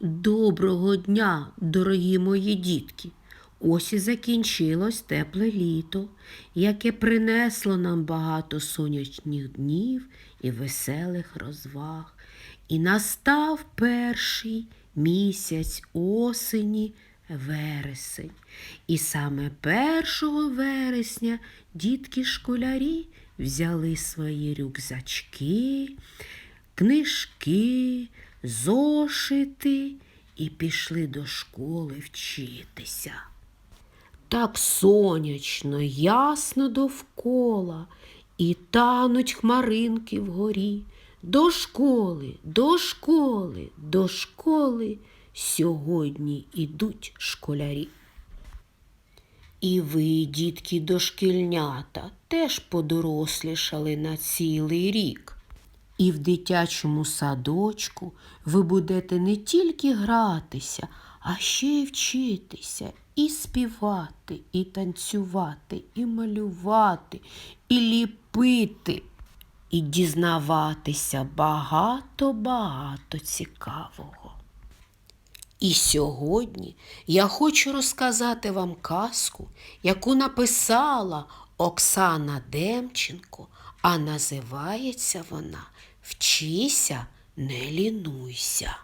Доброго дня, дорогі мої дітки! Ось і закінчилось тепле літо, яке принесло нам багато сонячних днів і веселих розваг. І настав перший місяць осені вересень. І саме 1 вересня дітки-школярі взяли свої рюкзачки, книжки, зошити і пішли до школи вчитися. Так сонячно, ясно довкола, і тануть хмаринки вгорі. До школи, до школи, до школи сьогодні ідуть школярі. І ви, дітки дошкільнята, теж подорослішали на цілий рік. І в дитячому садочку ви будете не тільки гратися, а ще й вчитися, і співати, і танцювати, і малювати, і ліпити, і дізнаватися багато-багато цікавого. І сьогодні я хочу розказати вам казку, яку написала Оксана Демченко, а називається вона Вчися, не лінуйся.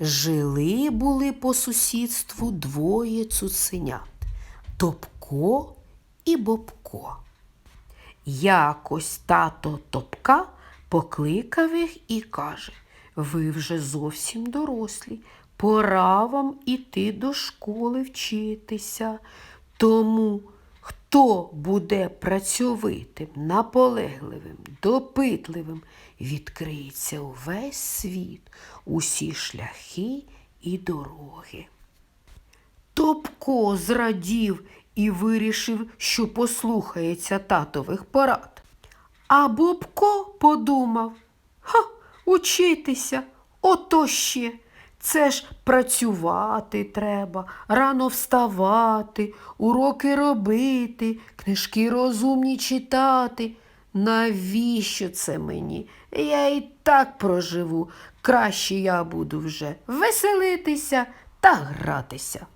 Жили були по сусідству двоє цуценят Топко і Бобко. Якось тато Топка покликав їх і каже Ви вже зовсім дорослі, пора вам іти до школи вчитися. Тому хто буде працьовитим, наполегливим, допитливим, відкриється увесь світ, усі шляхи і дороги. Топко зрадів і вирішив, що послухається татових порад. А Бобко подумав Ха, учитися, ото ще. Це ж працювати треба, рано вставати, уроки робити, книжки розумні читати. Навіщо це мені? Я і так проживу. Краще я буду вже веселитися та гратися.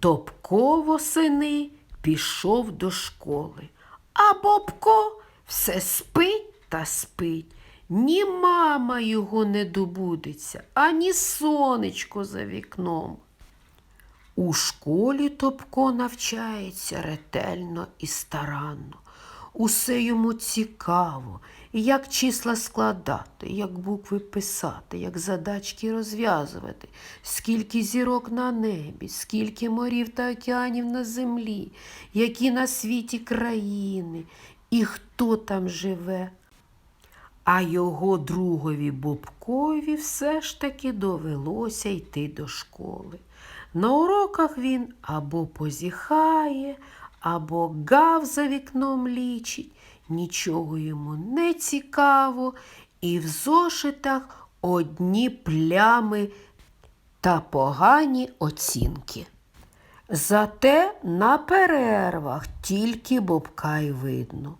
Топко восени пішов до школи, а Бобко все спить та спить. Ні мама його не добудеться, ані сонечко за вікном. У школі Топко навчається ретельно і старанно. Усе йому цікаво, як числа складати, як букви писати, як задачки розв'язувати, скільки зірок на небі, скільки морів та океанів на землі, які на світі країни і хто там живе. А його другові Бобкові все ж таки довелося йти до школи. На уроках він або позіхає, або гав за вікном лічить, нічого йому не цікаво, і в зошитах одні плями та погані оцінки. Зате на перервах тільки Бобка й видно.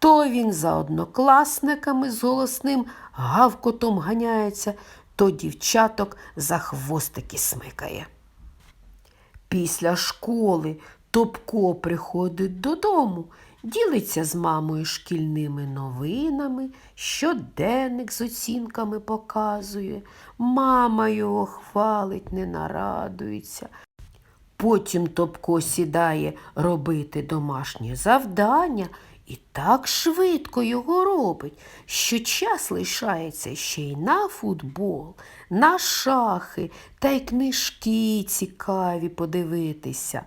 То він за однокласниками з голосним гавкотом ганяється, то дівчаток за хвостики смикає. Після школи Топко приходить додому, ділиться з мамою шкільними новинами, щоденник з оцінками показує. Мама його хвалить, не нарадується. Потім Топко сідає робити домашнє завдання і так швидко його робить, що час лишається ще й на футбол, на шахи та й книжки цікаві подивитися.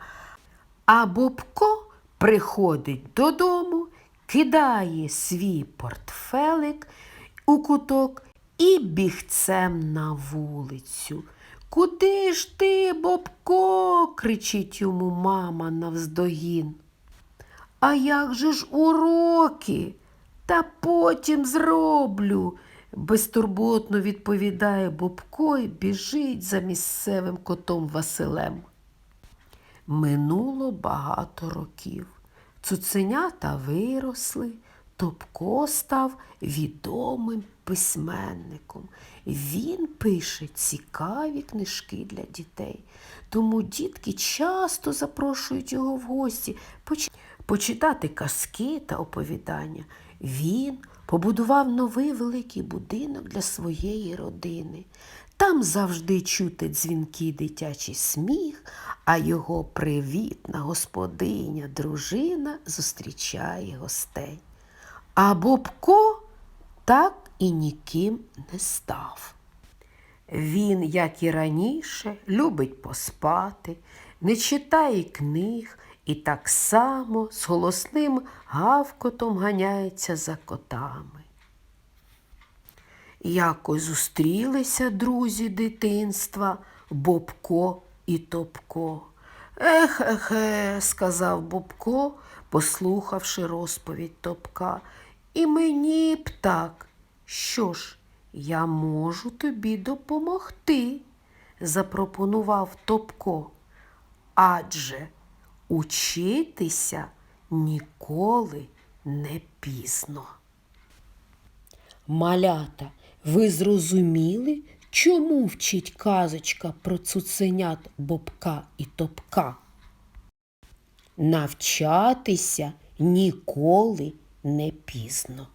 А Бобко приходить додому, кидає свій портфелик у куток і бігцем на вулицю. Куди ж ти, Бобко? кричить йому мама навздогін. А як же ж уроки? Та потім зроблю, безтурботно відповідає Бобко і біжить за місцевим котом Василем. Минуло багато років. Цуценята виросли, Топко став відомим письменником. Він пише цікаві книжки для дітей. Тому дітки часто запрошують його в гості почитати казки та оповідання. Він побудував новий великий будинок для своєї родини. Там завжди чути дзвінкий дитячий сміх, а його привітна господиня, дружина зустрічає гостей. А Бобко так і ніким не став. Він, як і раніше, любить поспати, не читає книг і так само з голосним гавкотом ганяється за котами. Якось зустрілися друзі дитинства Бобко і Топко. Ех, ех, сказав Бобко, послухавши розповідь Топка. І мені б так. Що ж, я можу тобі допомогти, запропонував Топко. Адже учитися ніколи не пізно. Малята, ви зрозуміли, чому вчить казочка про цуценят Бобка і Топка? Навчатися ніколи не пізно.